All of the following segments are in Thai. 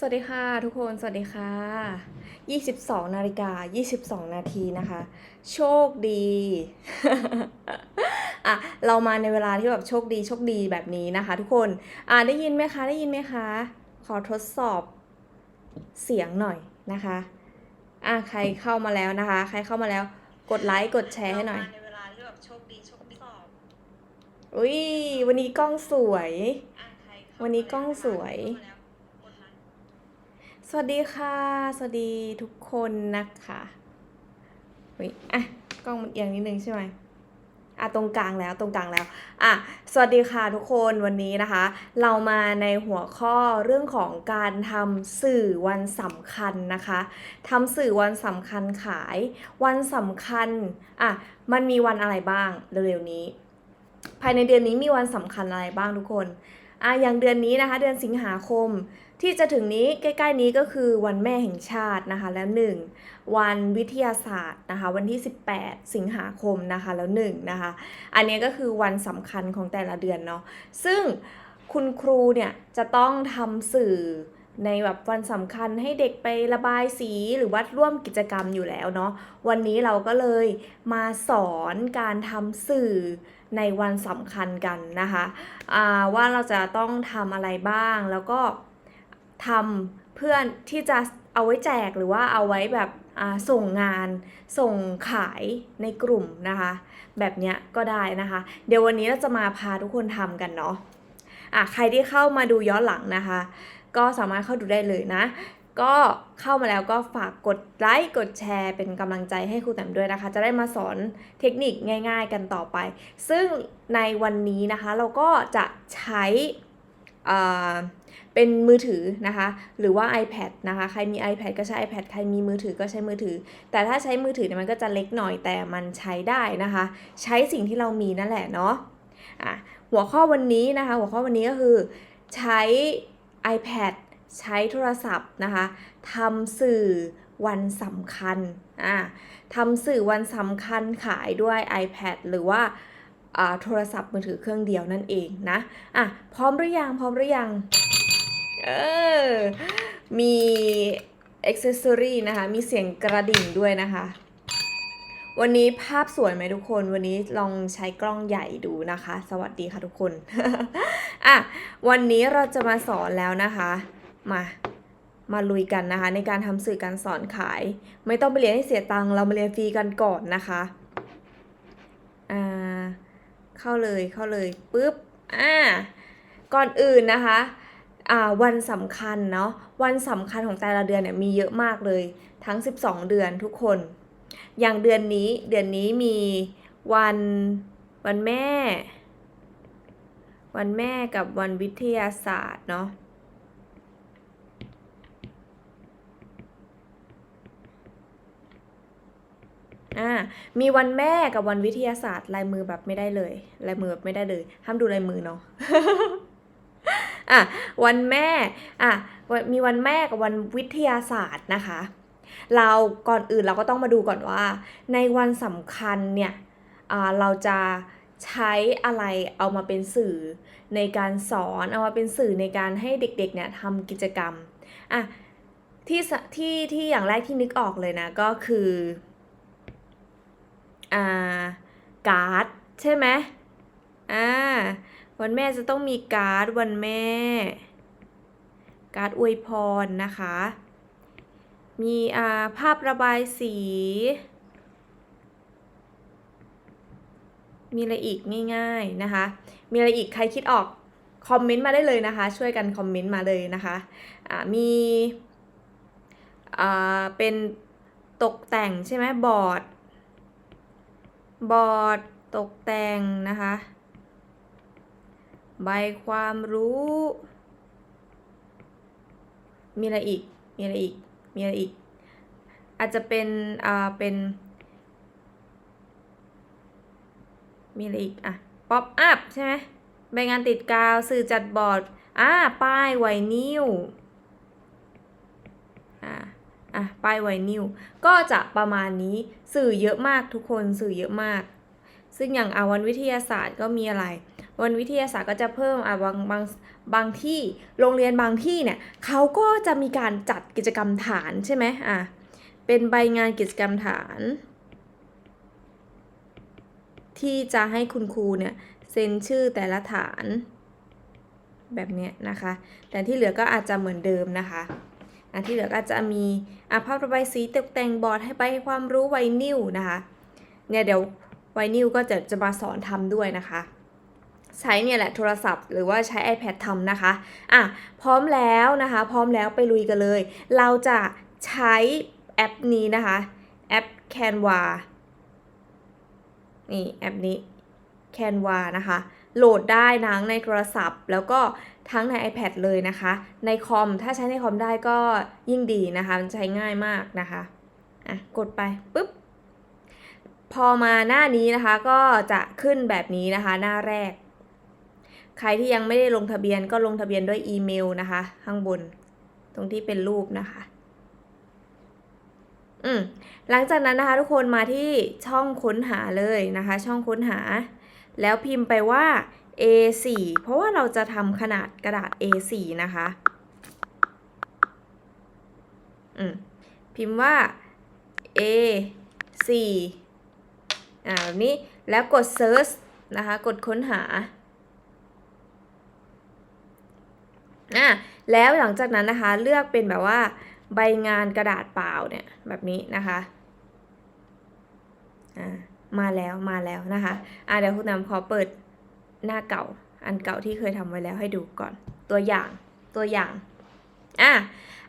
สวัสดีค่ะทุกคน สวัสดีค่ะ 22นาฬิกา22 นาทีนะคะ โชคดี อะ เรามาในเวลาที่แบบโชคดีโชคดีแบบนี้นะคะ ทุกคน อะได้ยินไหมคะ ได้ยินไหมคะ ขอทดสอบเสียงหน่อยนะคะ อะใครเข้ามาแล้วนะคะ ใครเข้ามาแล้ว กดไลค์ กดแชร์ให้หน่อยในเวลาที่แบบโชคดีโชคดีสอบอุ้ยวันนี้กล้องสวยอะใครเข้าวันนี้กล้องสวย เข้ามาแล้วกดไลค์ สวัสดีค่ะ สวัสดีทุกคนนะคะเฮ้ยอะกล้องมันเอียงนิดนึงใช่ไหมอะตรงกลางแล้วตรงกลางแล้วอะสวัสดีค่ะทุกคนวันนี้นะคะ เรามาในหัวข้อเรื่องของการทำสื่อวันสำคัญนะคะทำสื่อวันสำคัญขาย วันสำคัญอะมันมีวันอะไรบ้างเร็วๆนี้ ภายในเดือนนี้มีวันสำคัญอะไรบ้างทุกคนอะอย่างเดือนนี้นะคะ เดือนสิงหาคม ที่จะถึงนี้ใกล้ๆนี้ก็คือวันแม่แห่งชาตินะคะแล้วหนึ่งวันวิทยาศาสตร์นะคะวันที่ 18 สิงหาคมนะคะแล้วหนึ่งนะคะอันนี้ก็คือวันสำคัญของแต่ละเดือนเนาะซึ่งคุณครูเนี่ยจะต้องทำสื่อในแบบวันสำคัญให้เด็กไประบายสีหรือว่าร่วมกิจกรรมอยู่แล้วเนาะวันนี้เราก็เลยมาสอนการทำสื่อในวันสำคัญกันนะคะว่าเราจะต้องทำอะไรบ้างแล้วก็ ทำเพื่อนที่จะเอาไว้แจกหรือว่าเอาไว้แบบอ่าส่งงานส่งขายในกลุ่มนะคะ แบบเนี้ยก็ได้นะคะ เดี๋ยววันนี้เราจะมาพาทุกคนทำกันเนาะอะใครที่เข้ามาดูย้อนหลังนะคะ ก็สามารถเข้าดูได้เลยนะ ก็เข้ามาแล้วก็ฝากกดไลค์กดแชร์ เป็นกำลังใจให้ครูแต้มด้วยนะคะ จะได้มาสอนเทคนิคง่าย ๆ กันต่อไป ซึ่งในวันนี้นะคะเราก็จะใช้ เป็นมือถือนะคะ หรือว่า iPad นะคะ ใครมี iPad ก็ใช้ iPad ใครมีมือถือก็ใช้มือถือ แต่ถ้าใช้มือถือเนี่ยมันก็จะเล็กหน่อยแต่มันใช้ได้นะคะ ใช้สิ่งที่เรามีนั่นแหละเนาะะหัวข้อวันนี้นะคะ หัวข้อวันนี้ก็คือใช้ iPad ใช้โทรศัพท์นะคะทำสื่อวันสำคัญอะทำสื่อวันสำคัญขายด้วย iPad หรือว่า โทรศัพท์มือถือเครื่องเดียวนั่นเองนะอะพร้อมหรือยังพร้อมหรือยังเออมีอ็อกเซสซอรีนะคะ มีเสียงกระดิ่งด้วยนะคะ วันนี้ภาพสวยไหมทุกคน วันนี้ลองใช้กล้องใหญ่ดูนะคะ สวัสดีค่ะทุกคน อะ วันนี้เราจะมาสอนแล้วนะคะ มา มาลุยกันนะคะ ในการทำสื่อการสอนขาย ไม่ต้องไปเรียนให้เสียตังค์ เรามาเรียนฟรีกันก่อนนะคะ เข้าเลยเข้าเลยปุ๊บอ่าก่อนอื่นนะคะอ่าวันสำคัญเนาะวันสำคัญของแต่ละเดือนเนี่ยมีเยอะมากเลยทั้ง 12 เดือนทุกคน อย่างเดือนนี้เดือนนี้มีวันวันแม่ วันแม่กับวันวิทยาศาสตร์เนาะ อ่ามีวันแม่กับวันวิทยาศาสตร์ลายมือแบบไม่ได้เลยลายมือแบบไม่ได้เลยห้ามดูลายมือเนาะอะวันแม่อะมีวันแม่กับวันวิทยาศาสตร์นะคะ เราก่อนอื่นเราก็ต้องมาดูก่อนว่า ในวันสำคัญเนี่ยอ่าเราจะใช้อะไรเอามาเป็นสื่อในการสอนเอามาเป็นสื่อในการให้เด็กๆเนี่ยทำกิจกรรมอะที่สที่ที่อย่างแรกที่นึกออกเลยนะก็คือ อ่าการ์ดใช่ไหมอ่าวันแม่จะต้องมีการ์ดวันแม่ การ์ดอวยพรนะคะ มีอ่าภาพระบายสี มีอะไรอีกง่ายๆนะคะ มีอะไรอีกใครคิดออกคอมเมนต์มาได้เลยนะคะ ช่วยกันคอมเมนต์มาเลยนะคะอ่ามีอ่าเป็นตกแต่งใช่ไหมบอร์ด บอร์ดตกแต่งนะคะ ใบความรู้ มีอะไรอีก มีอะไรอีก มีอะไรอีก อาจจะเป็น อ่า เป็น มีอะไรอีก อะ ป๊อปอัพใช่ไหมใบงานติดกาว สื่อจัดบอร์ด อ่า ป้ายไวนิลอ่า อะป้ายไวนิลก็จะประมาณนี้สื่อเยอะมากทุกคนสื่อเยอะมาก ซึ่งอย่างอาวันวิทยาศาสตร์ก็มีอะไร วันวิทยาศาสตร์ก็จะเพิ่มอะบางบางบางที่โรงเรียนบางที่เนี่ยเขาก็จะมีการจัดกิจกรรมฐานใช่ไหมอะเป็นใบงานกิจกรรมฐาน ที่จะให้คุณครูเนี่ยเซ็นชื่อแต่ละฐานแบบเนี้ยนะคะ แต่ที่เหลือก็อาจจะเหมือนเดิมนะคะ อะที่เหลือก็จะมีอะภาพระบายสีตกแต่งบอร์ดให้ไปความรู้ไวนิลนะคะเนี่ยเดี๋ยวไวนิลก็จะจะมาสอนทำด้วยนะคะ ใช้เนี่ยแหละโทรศัพท์หรือว่าใช้ iPad ทำนะคะอะพร้อมแล้วนะคะ พร้อมแล้วไปลุยกันเลย เราจะใช้แอปนี้นะคะ แอป Canva นี่แอปนี้ Canva นะคะ โหลดได้ทั้งในโทรศัพท์ แล้วก็ทั้งใน iPad เลยนะคะ ในคอมถ้าใช้ในคอมได้ก็ยิ่งดีนะคะ มันใช้ง่ายมากนะคะอะกดไปปุ๊บพอมาหน้านี้นะคะก็จะขึ้นแบบนี้นะคะ หน้าแรก ใครที่ยังไม่ได้ลงทะเบียนก็ลงทะเบียนด้วยอีเมลนะคะ ข้างบน ตรงที่เป็นรูปนะคะอืมหลังจากนั้นนะคะทุกคนมาที่ช่องค้นหาเลยนะคะ ช่องค้นหา แล้วพิมพ์ไปว่า A4 เพราะว่าเราจะทำขนาดกระดาษ A4 นะคะอืมพิมพ์ว่า A4 อ่าแบบนี้แล้วกด search นะคะ กดค้นหาอะแล้วหลังจากนั้นนะคะเลือกเป็นแบบว่าใบงานกระดาษเปล่าเนี่ยแบบนี้นะคะอ่า มาแล้วมาแล้วนะคะอะเดี๋ยวคุณน้ำขอเปิดหน้าเก่า อันเก่าที่เคยทำไว้แล้วให้ดูก่อน ตัวอย่างตัวอย่างอะ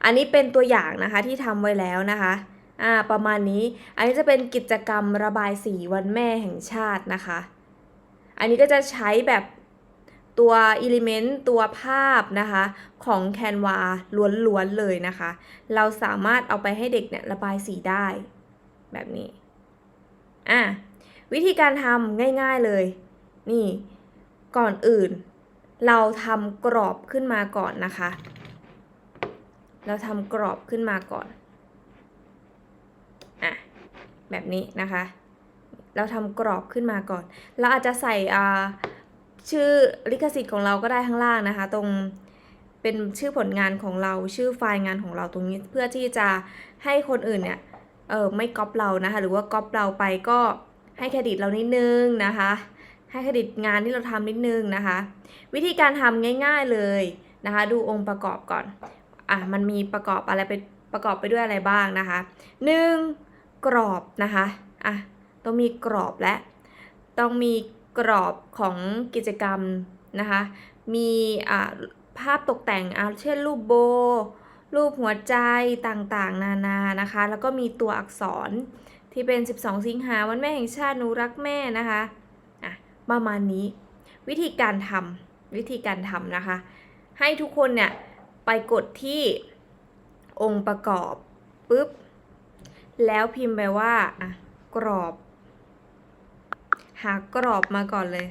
อันนี้เป็นตัวอย่างนะคะที่ทำไว้แล้วนะคะอ่าประมาณนี้ อันนี้จะเป็นกิจกรรมระบายสีวันแม่แห่งชาตินะคะ อันนี้ก็จะใช้แบบตัวอิเลเมนต์ตัวภาพนะคะของ Canva ล้วนๆเลยนะคะ เราสามารถเอาไปให้เด็กเนี่ยระบายสีได้แบบนี้ อะ วิธีการทำง่ายๆเลย นี่ ก่อนอื่น เราทำกรอบขึ้นมาก่อนนะคะ เราทำกรอบขึ้นมาก่อนอะแบบนี้นะคะ เราทำกรอบขึ้นมาก่อน เราอาจจะใส่อ่าชื่อลิขสิทธิ์ของเราก็ได้ข้างล่างนะคะ ตรงเป็นชื่อผลงานของเราชื่อไฟล์งานของเราตรงนี้เพื่อที่จะให้คนอื่นเนี่ยเออไม่ก๊อปเรานะคะ หรือว่าก๊อปเราไปก็ ให้เครดิตเรานิดนึงนะคะ ให้เครดิตงานที่เราทำนิดนึงนะคะ วิธีการทำง่ายๆเลยนะคะ ดูองค์ประกอบก่อนอะมันมีประกอบอะไรไปประกอบไปด้วยอะไรบ้างนะคะหนึ่งกรอบนะคะอะต้องมีกรอบและ ต้องมีกรอบของกิจกรรมนะคะ มีอ่าภาพตกแต่งอ่าเช่นรูปโบ รูปหัวใจต่างๆ นานานะคะ แล้วก็มีตัวอักษร ที่เป็น 12 สิงหาวันแม่แห่งชาติหนูรักแม่นะคะอะประมาณนี้ วิธีการทำวิธีการทำนะคะ ให้ทุกคนเนี่ยไปกดที่องค์ประกอบปุ๊บ แล้วพิมพ์ไปว่าอะกรอบ หากรอบมาก่อนเลย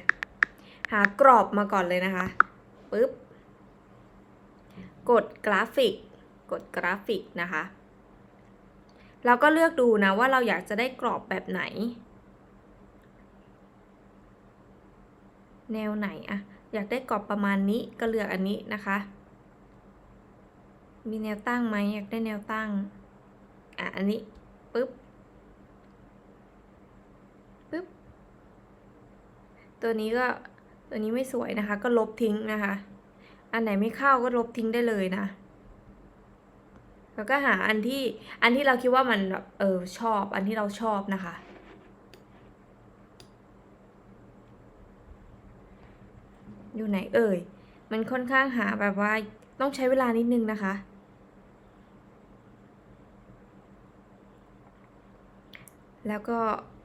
หากรอบมาก่อนเลยนะคะปุ๊บ กดกราฟิก กดกราฟิกนะคะ เราก็เลือกดูนะว่าเราอยากจะได้กรอบแบบไหน แนวไหนอะอยากได้กรอบประมาณนี้ก็เลือกอันนี้นะคะ มีแนวตั้งไหมอยากได้แนวตั้งอะอันนี้ปุ๊บปุ๊บตัวนี้ก็ตัวนี้ไม่สวยนะคะ ก็ลบทิ้งนะคะ อันไหนไม่เข้าก็ลบทิ้งได้เลยนะ แล้วก็หาอันที่อันที่เราคิดว่ามันแบบเออชอบ อันที่เราชอบนะคะอยู่ไหนเอ่ย มันค่อนข้างหาแบบว่าต้องใช้เวลานิดนึงนะคะ แล้วก็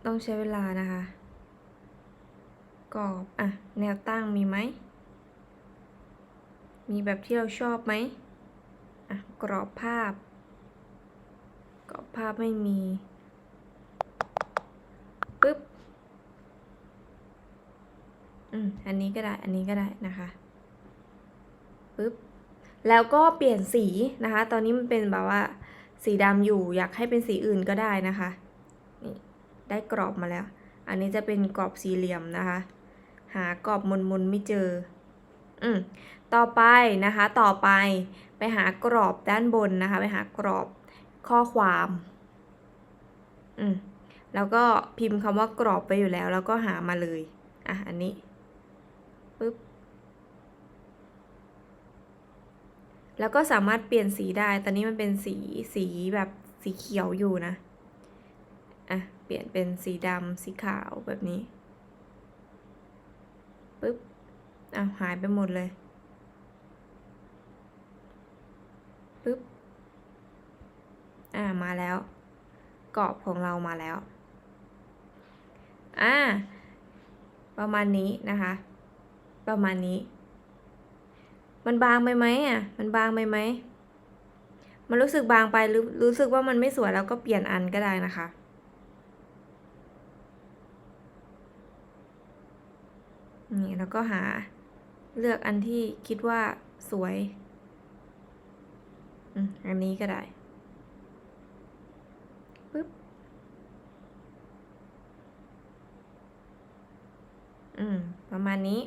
ต้องใช้เวลานะคะ กรอบ อะ แนวตั้งมีไหม มีแบบที่เราชอบไหม กรอบภาพ กรอบภาพไม่มีปึ๊บอืมอันนี้ก็ได้ อันนี้ก็ได้นะคะปึ๊บแล้วก็เปลี่ยนสีนะคะ ตอนนี้มันเป็นแบบว่า สีดำอยู่อยากให้เป็นสีอื่นก็ได้นะคะนี่ได้กรอบมาแล้ว อันนี้จะเป็นกรอบสี่เหลี่ยมนะคะ หากรอบมนๆไม่เจอ อืม ต่อไปนะคะต่อไปไปหากรอบด้านบนนะคะไปหากรอบข้อความอืมแล้วก็พิมพ์คำว่ากรอบไปอยู่แล้ว แล้วก็หามาเลยอะอันนี้ปึ๊บแล้วก็สามารถเปลี่ยนสีได้ ตอนนี้มันเป็นสีสีแบบสีเขียวอยู่นะ อะ เปลี่ยนเป็นสีดำสีขาวแบบนี้ ปึ๊บ อ้าวหายไปหมดเลย ปึ๊บ อ่า มาแล้ว กรอบของเรามาแล้ว อ่า ประมาณนี้นะคะ ประมาณนี้ มันบางไปไหมอะ มันบางไปไหม มันรู้สึกบางไปหรือรู้สึกว่ามันไม่สวยแล้วก็เปลี่ยนอันก็ได้นะคะนี่แล้วก็หาเลือกอันที่คิดว่าสวย อันนี้ก็ได้ปึ๊บอืม ประมาณนี้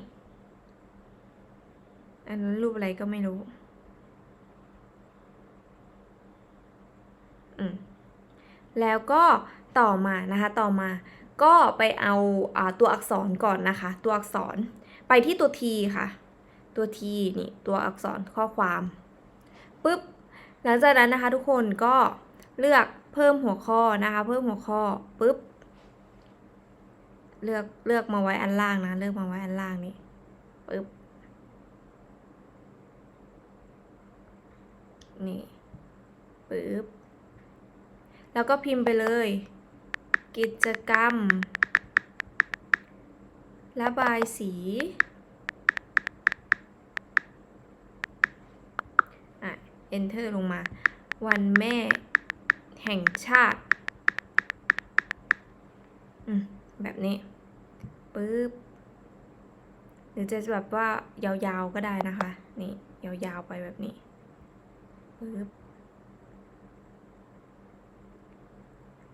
อันนั้นรูปอะไรก็ไม่รู้ อืม แล้วก็ต่อมานะคะ ต่อมาก็ไปเอาอ่าตัวอักษรก่อนนะคะ ตัวอักษรไปที่ตัว t ค่ะ ตัว t นี่ ตัวอักษรข้อความปึ๊บ หลังจากนั้นนะคะทุกคนก็เลือกเพิ่มหัวข้อนะคะ เพิ่มหัวข้อปึ๊บ เลือกเลือกมาไว้อันล่างนะ เลือกมาไว้อันล่างนี่ปึ๊บ นี่ปึ๊บ แล้วก็พิมพ์ไปเลย กิจกรรม ระบายสี อะ enter ลงมา วันแม่แห่งชาติแบบนี้ปึ๊บหรือจะแบบว่ายาวๆก็ได้นะคะ นี่ ยาวๆไปแบบนี้ปึ๊บ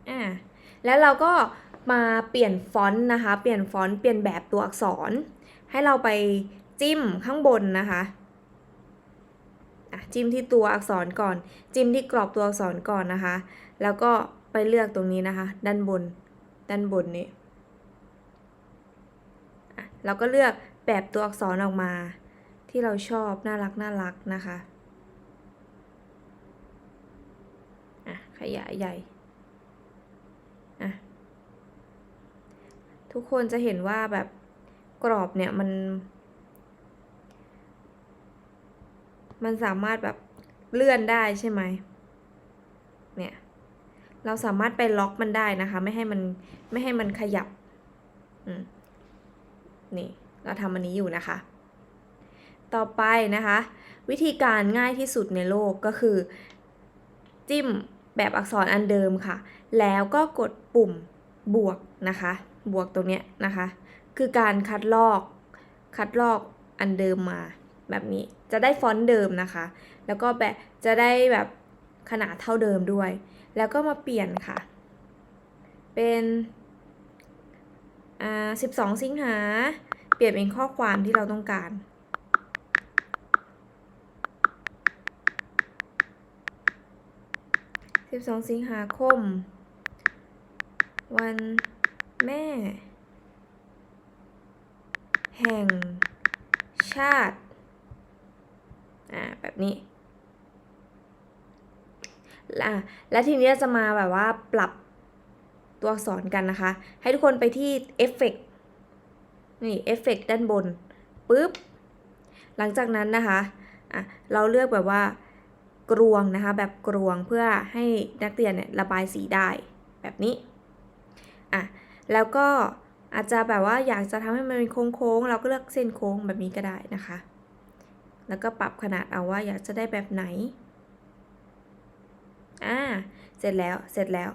อ่าแล้วเราก็มาเปลี่ยนฟอนต์นะคะ เปลี่ยนฟอนต์เปลี่ยนแบบตัวอักษร ให้เราไปจิ้มข้างบนนะคะ จิ้มที่ตัวอักษรก่อน จิ้มที่กรอบตัวอักษรก่อนนะคะ แล้วก็ไปเลือกตรงนี้นะคะ ด้านบน ด้านบนนี้อะเราก็เลือกแบบตัวอักษรออกมา ที่เราชอบน่ารักน่ารักนะคะอะขยายใหญ่อะทุกคนจะเห็นว่าแบบกรอบเนี่ยมัน มันสามารถแบบเลื่อนได้ใช่ไหมเนี่ย เราสามารถไปล็อกมันได้นะคะ ไม่ให้มันไม่ให้มันขยับนี่ เราทำอันนี้อยู่นะคะ ต่อไปนะคะ วิธีการง่ายที่สุดในโลกก็คือ จิ้มแบบอักษรอันเดิมค่ะ แล้วก็กดปุ่มบวกนะคะ บวกตรงเนี้ยนะคะ คือการคัดลอก คัดลอกอันเดิมมา แบบนี้จะได้ฟอนต์เดิมนะคะ แล้วก็แบบจะได้แบบขนาดเท่าเดิมด้วย แล้วก็มาเปลี่ยนค่ะ เป็นอ่า12สิงหา เปลี่ยนเป็นข้อความที่เราต้องการ12สิงหาคม วันแม่ แห่งชาติ อ่าแบบนี้อะแล้วทีนี้จะมาแบบว่าปรับตัวอักษรกันนะคะ ให้ทุกคนไปที่เอฟเฟกนี่เอฟเฟกด้านบนปึ๊บ หลังจากนั้นนะคะอะเราเลือกแบบว่ากรวงนะคะ แบบกรวงเพื่อให้นักเรียนเนี่ยระบายสีได้แบบนี้อะแล้วก็อาจจะแบบว่าอยากจะทำให้มันเป็นโค้งๆ เราก็เลือกเส้นโค้งแบบนี้ก็ได้นะคะ แล้วก็ปรับขนาดเอาว่าอยากจะได้แบบไหน อ่า เสร็จแล้ว เสร็จแล้ว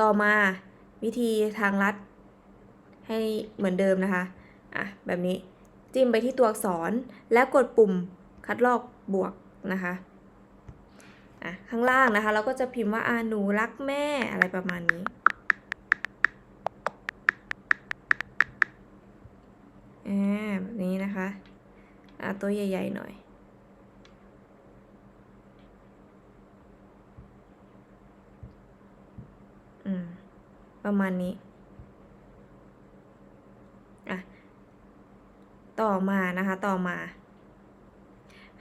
ต่อมาวิธีทางลัด ให้เหมือนเดิมนะคะ อะ แบบนี้ จิ้มไปที่ตัวอักษร แล้วกดปุ่มคัดลอกบวกนะคะ อะ ข้างล่างนะคะ เราก็จะพิมพ์ว่าอาหนูรักแม่อะไรประมาณนี้อ่าแบบนี้นะคะ อ่าตัวใหญ่ ๆ หน่อย อืม ประมาณนี้ อะ ต่อมานะคะ ต่อมา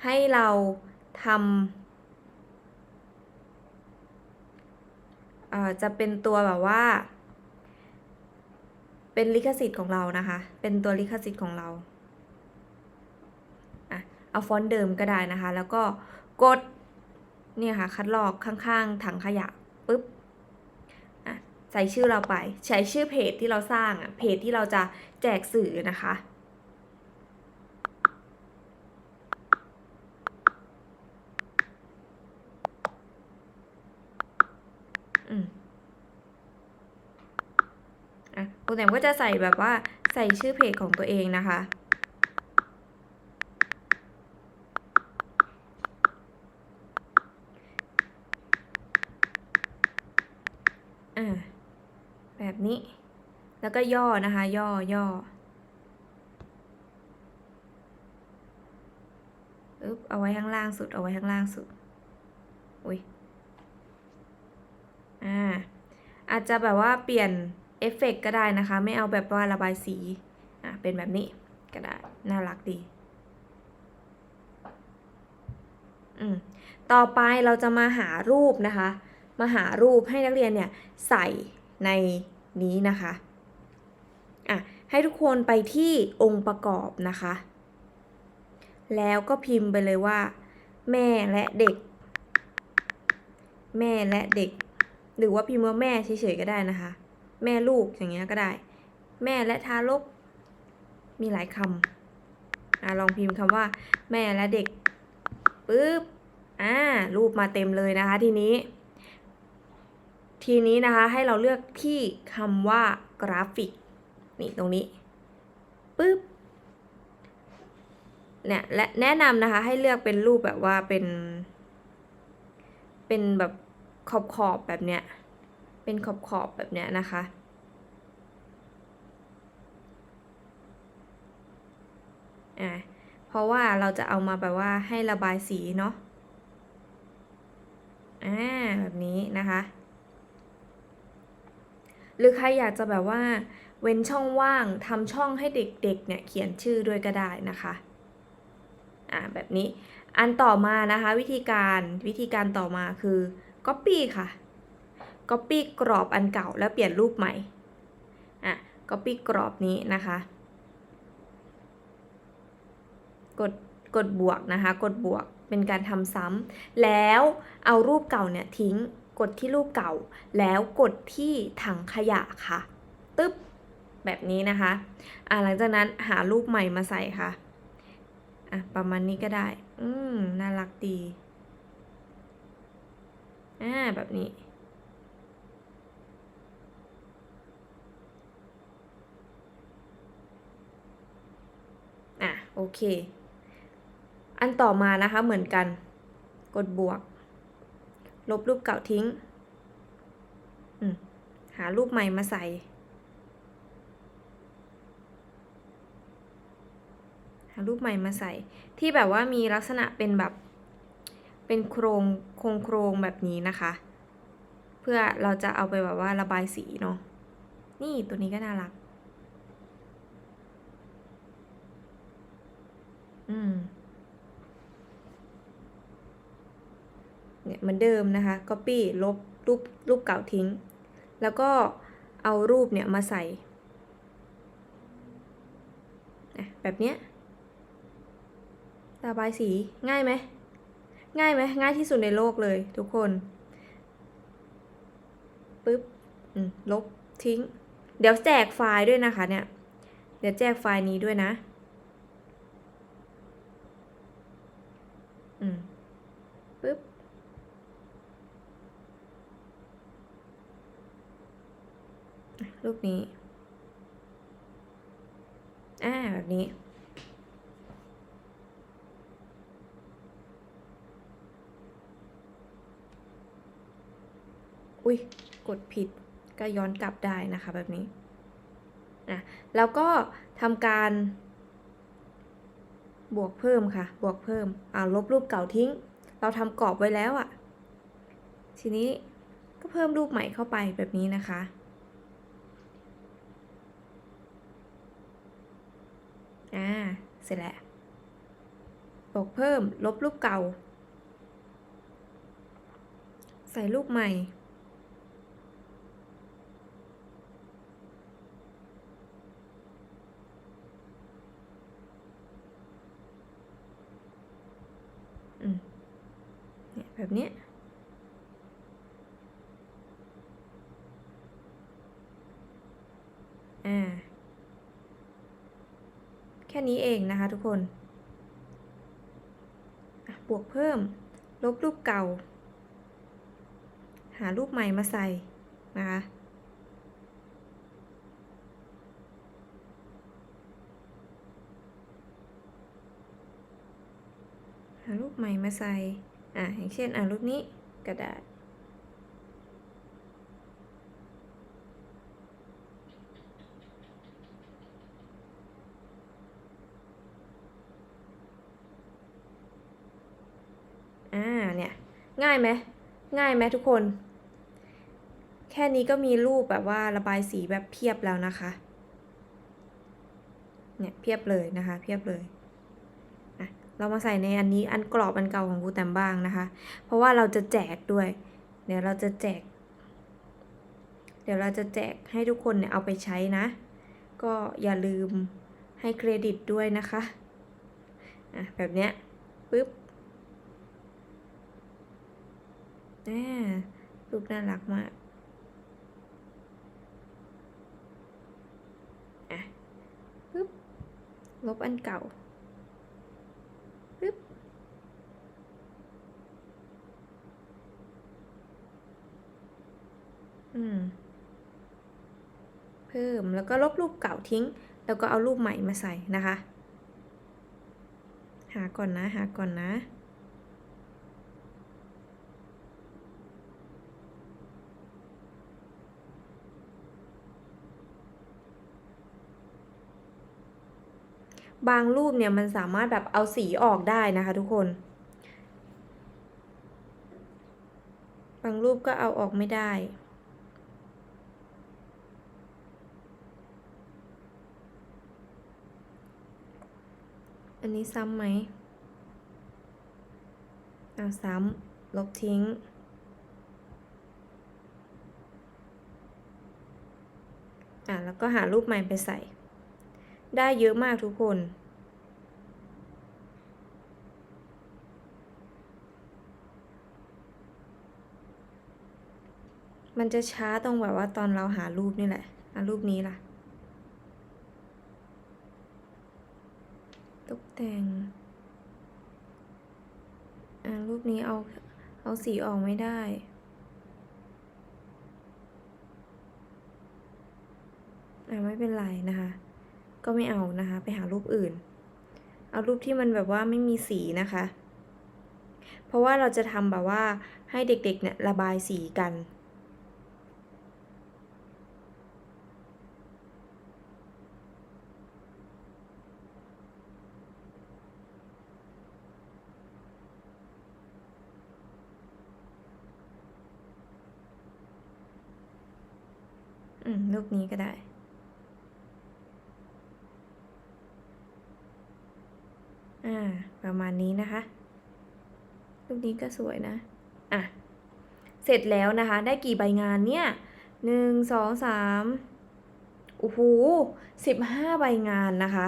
ให้เราทำเอ่อจะเป็นตัวแบบว่า เป็นลิขสิทธิ์ของเรานะคะ เป็นตัวลิขสิทธิ์ของเรา เอาฟอนต์เดิมก็ได้นะคะ แล้วก็กดเนี่ยค่ะคัดลอกข้างๆถังขยะปุ๊บใส่ชื่อเราไป ใช้ชื่อเพจที่เราสร้างอะเพจที่เราจะแจกสื่อนะคะอืมอะคุณแหนมก็จะใส่แบบว่าใส่ชื่อเพจของตัวเองนะคะ อ่าแบบนี้ แล้วก็ย่อนะคะ ย่อย่ออึ๊บเอาไว้ข้างล่างสุด เอาไว้ข้างล่างสุด อุ้ยอ่า อาจจะแบบว่าเปลี่ยนเอฟเฟกต์ก็ได้นะคะ ไม่เอาแบบว่าระบายสี อะ เป็นแบบนี้ก็ได้ น่ารักดี อืม ต่อไปเราจะมาหารูปนะคะ มาหารูปให้นักเรียนเนี่ยใส่ในนี้นะคะอะให้ทุกคนไปที่องค์ประกอบนะคะ แล้วก็พิมพ์ไปเลยว่า แม่และเด็ก แม่และเด็ก หรือว่าพิมพ์ว่าแม่เฉยๆก็ได้นะคะ แม่ลูกอย่างเงี้ยก็ได้ แม่และทารก มีหลายคำอะลองพิมพ์คำว่า แม่และเด็กปึ๊บอ่ารูปมาเต็มเลยนะคะทีนี้ ทีนี้นะคะให้เราเลือกที่คำว่ากราฟิก นี่ตรงนี้ปึ๊บเนี่ยและแนะนำนะคะให้เลือกเป็นรูปแบบว่าเป็น เป็นแบบขอบขอบแบบเนี้ย เป็นขอบขอบแบบเนี้ยนะคะ อ่า เพราะว่าเราจะเอามาแบบว่าให้ระบายสีเนาะ อ่า แบบนี้นะคะ หรือใครอยากจะแบบว่า เว้นช่องว่างทำช่องให้เด็กๆเนี่ยเขียนชื่อด้วยก็ได้นะคะอ่าแบบนี้อันต่อมานะคะวิธีการวิธีการต่อมาคือ Copy ค่ะ Copy กรอบอันเก่าแล้วเปลี่ยนรูปใหม่อะ Copy กรอบนี้นะคะ กดกดบวกนะคะ กดบวกเป็นการทำซ้ำแล้วเอารูปเก่าเนี่ยทิ้ง กดที่รูปเก่า แล้วกดที่ถังขยะค่ะ ตึ๊บ แบบนี้นะคะอ่าหลังจากนั้นหารูปใหม่มาใส่ค่ะอะประมาณนี้ก็ได้ อืม น่ารักดีอ่าแบบนี้ อะโอเค อันต่อมานะคะเหมือนกัน กดบวก ลบรูปเก่าทิ้ง หารูปใหม่มาใส่ หารูปใหม่มาใส่ ที่แบบว่ามีลักษณะเป็นแบบ เป็นโครงโครงโครงแบบนี้นะคะ เพื่อเราจะเอาไปแบบว่าระบายสีเนาะ นี่ตัวนี้ก็น่ารัก อืม เนี่ยเหมือนเดิมนะคะ copy ลบรูปรูปเก่าทิ้ง แล้วก็เอารูปเนี่ยมาใส่แบบเนี้ยระบายสีง่ายไหมง่ายไหมง่ายที่สุดในโลกเลยทุกคนปึ๊บลบทิ้ง เดี๋ยวแจกไฟล์ด้วยนะคะเนี่ย เดี๋ยวแจกไฟล์นี้ด้วยนะ อืม ปึ๊บ รูปนี้ อ่า แบบนี้ อุ้ย กดผิด ก็ย้อนกลับได้นะคะแบบนี้อะแล้วก็ทำการบวกเพิ่มค่ะ บวกเพิ่ม อ่าลบรูปเก่าทิ้ง เราทำกรอบไว้แล้วอะทีนี้ก็เพิ่มรูปใหม่เข้าไปแบบนี้นะคะ อ่า เสร็จแล้วบวกเพิ่ม ลบรูปเก่า ใส่รูปใหม่ อืม เนี่ยแบบนี้อ่า ค่นี้เองนะคะทุกคนบวกเพิ่ม ลบรูปเก่า หารูปใหม่มาใส่นะคะหารูปใหม่มาใส่ อะอย่างเช่น อะรูปนี้กระดาษ อ่า เนี่ย ง่ายไหมง่ายไหมทุกคน แค่นี้ก็มีรูปแบบว่าระบายสีแบบเพียบแล้วนะคะ เนี่ยเพียบเลยนะคะ เพียบเลยอะเรามาใส่ในอันนี้อันกรอบอันเก่าของครูแตมบ้างนะคะ เพราะว่าเราจะแจกด้วย เดี๋ยวเราจะแจก เดี๋ยวเราจะแจกให้ทุกคนเนี่ยเอาไปใช้นะ ก็อย่าลืมให้เครดิตด้วยนะคะ อะแบบเนี้ยปึ๊บ อ่ารูปน่ารักมากอะปึ๊บลบอันเก่าปึ๊บอืมเพิ่มแล้วก็ลบรูปเก่าทิ้ง แล้วก็เอารูปใหม่มาใส่นะคะ หาก่อนนะ หาก่อนนะ บางรูปเนี่ยมันสามารถแบบเอาสีออกได้นะคะทุกคน บางรูปก็เอาออกไม่ได้อันนี้ซ้ำไหม เอาซ้ำ ลบทิ้ง อะ แล้วก็หารูปใหม่ไปใส่ ได้เยอะมากทุกคน มันจะช้าตรงแบบว่าตอนเราหารูปนี่แหละอะรูปนี้ล่ะ ตกแต่ง อะรูปนี้เอา เอาสีออกไม่ได้อะไม่เป็นไรนะคะ ก็ไม่เอานะคะ ไปหารูปอื่น เอารูปที่มันแบบว่าไม่มีสีนะคะ เพราะว่าเราจะทำแบบว่าให้เด็กๆเนี่ยระบายสีกันอืมรูปนี้ก็ได้ อ่า ประมาณนี้นะคะรูปนี้ก็สวยนะ อะ เสร็จแล้วนะคะ ได้กี่ใบงานเนี่ยหนึ่งสองสามโอ้โหสิบห้าใบงานนะคะ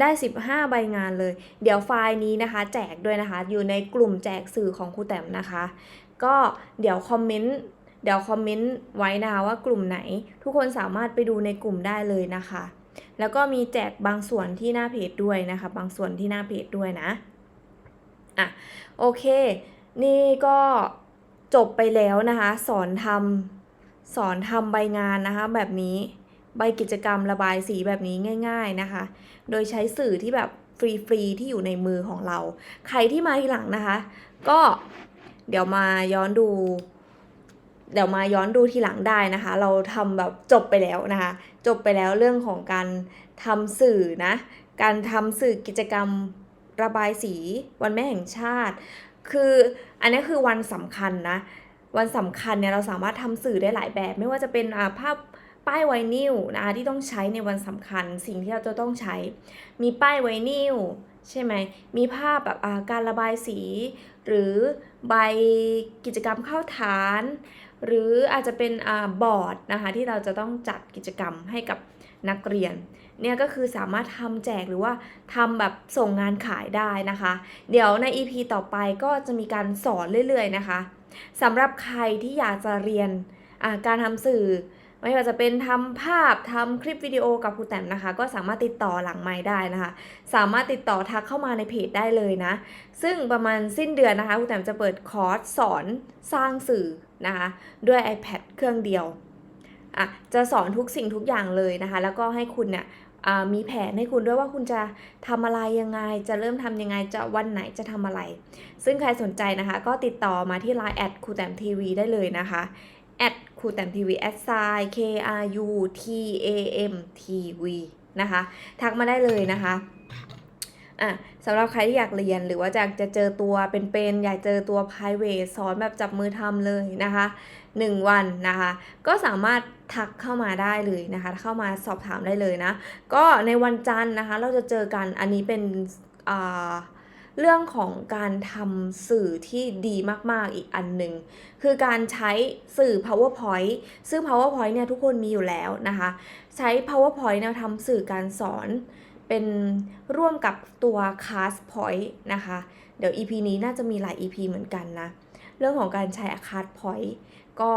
ได้สิบห้าใบงานเลย เดี๋ยวไฟล์นี้นะคะ แจกด้วยนะคะ อยู่ในกลุ่มแจกสื่อของครูแต้มนะคะ ก็เดี๋ยวคอมเมนต์เดี๋ยวคอมเมนต์ไว้นะคะว่ากลุ่มไหน ทุกคนสามารถไปดูในกลุ่มได้เลยนะคะ แล้วก็มีแจกบางส่วนที่หน้าเพจด้วยนะคะ บางส่วนที่หน้าเพจด้วยนะ อะโอเค นี่ก็จบไปแล้วนะคะ สอนทำสอนทำใบงานนะคะ แบบนี้ใบกิจกรรมระบายสีแบบนี้ง่าย ๆนะคะ โดยใช้สื่อที่แบบฟรีๆที่อยู่ในมือของเรา ใครที่มาทีหลังนะคะ ก็เดี๋ยวมาย้อนดู เดี๋ยวมาย้อนดูทีหลังได้นะคะ เราทำแบบจบไปแล้วนะคะ จบไปแล้วเรื่องของการทำสื่อนะ การทำสื่อกิจกรรม ระบายสีวันแม่แห่งชาติ คืออันนี้คือวันสำคัญนะ วันสำคัญเนี่ยเราสามารถทำสื่อได้หลายแบบ ไม่ว่าจะเป็นภาพป้ายไวนิลนะคะที่ต้องใช้ในวันสำคัญ สิ่งที่เราจะต้องใช้ มีป้ายไวนิลใช่ไหม มีภาพแบบการระบายสี หรือใบกิจกรรมเข้าฐาน หรืออาจจะเป็นอบอร์ดนะคะที่เราจะต้องจัดกิจกรรมให้กับนักเรียน เนี่ยก็คือสามารถทำแจกหรือว่าทำแบบส่งงานขายได้นะคะ เดี๋ยวใน EP ต่อไปก็จะมีการสอนเรื่อยๆนะคะสำหรับใครที่อยากจะเรียนการทำสื่อ ไม่ว่าจะเป็นทำภาพทำคลิปวิดีโอกับครูแต้มนะคะ ก็สามารถติดต่อหลังไม้ได้นะคะ สามารถติดต่อทักเข้ามาในเพจได้เลยนะ ซึ่งประมาณสิ้นเดือนนะคะครูแต้มจะเปิดคอร์สสอนสร้างสื่อนะคะ ด้วย iPad เครื่องเดียวอะจะสอนทุกสิ่งทุกอย่างเลยนะคะ แล้วก็ให้คุณเนี่ย มีแผนให้คุณด้วยว่าคุณจะทำอะไรยังไง จะเริ่มทำยังไงจะวันไหนจะทำอะไร ซึ่งใครสนใจนะคะ ก็ติดต่อมาที่ Line แอดครูแต้มทีวีได้เลยนะคะแอดครูแต้มทีวีแอดไซ K R U T A M T V นะคะ ทักมาได้เลยนะคะอะสำหรับใครที่อยากเรียนหรือว่าอยากจะเจอตัวเป็นๆอยากเจอตัว private สอนแบบจับมือทำเลยนะคะ 1 วันนะคะ ก็สามารถทักเข้ามาได้เลยนะคะ เข้ามาสอบถามได้เลยนะ ก็ในวันจันทร์นะคะ เราจะเจอกันอันนี้เป็นเรื่องของการทำสื่อที่ดีมาก ๆ อีกอันหนึ่งคือการใช้สื่อ powerpoint ซึ่ง powerpoint เนี่ยทุกคนมีอยู่แล้วนะคะ ใช้ powerpoint เนี่ยทำสื่อการสอนเป็นร่วมกับตัว Cast Point นะคะ เดี๋ยว EP นี้น่าจะมีหลาย EP เหมือนกันนะ เรื่องของการใช้ Cast Point ก็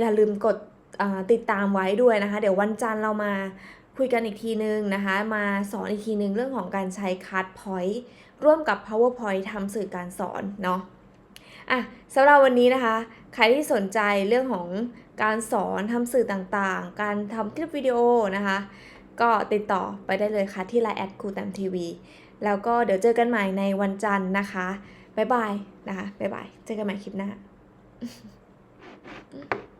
อย่าลืมกดติดตามไว้ด้วยนะคะ เดี๋ยววันจันทร์เรามาคุยกันอีกทีนึงนะคะ มาสอนอีกทีนึงเรื่องของการใช้ Cast Point ร่วมกับ PowerPoint ทำสื่อการสอนเนาะอะสำหรับวันนี้นะคะ ใครที่สนใจเรื่องของการสอนทำสื่อต่างๆ การทำคลิปวิดีโอนะคะ ก็ติดต่อไปได้เลยค่ะที่ Line แอดครูแตมทีวีแล้วก็เดี๋ยวเจอกันใหม่ในวันจันทร์นะคะ บ๊ายบายนะคะ บ๊ายบาย เจอกันใหม่คลิปหน้า 嗯。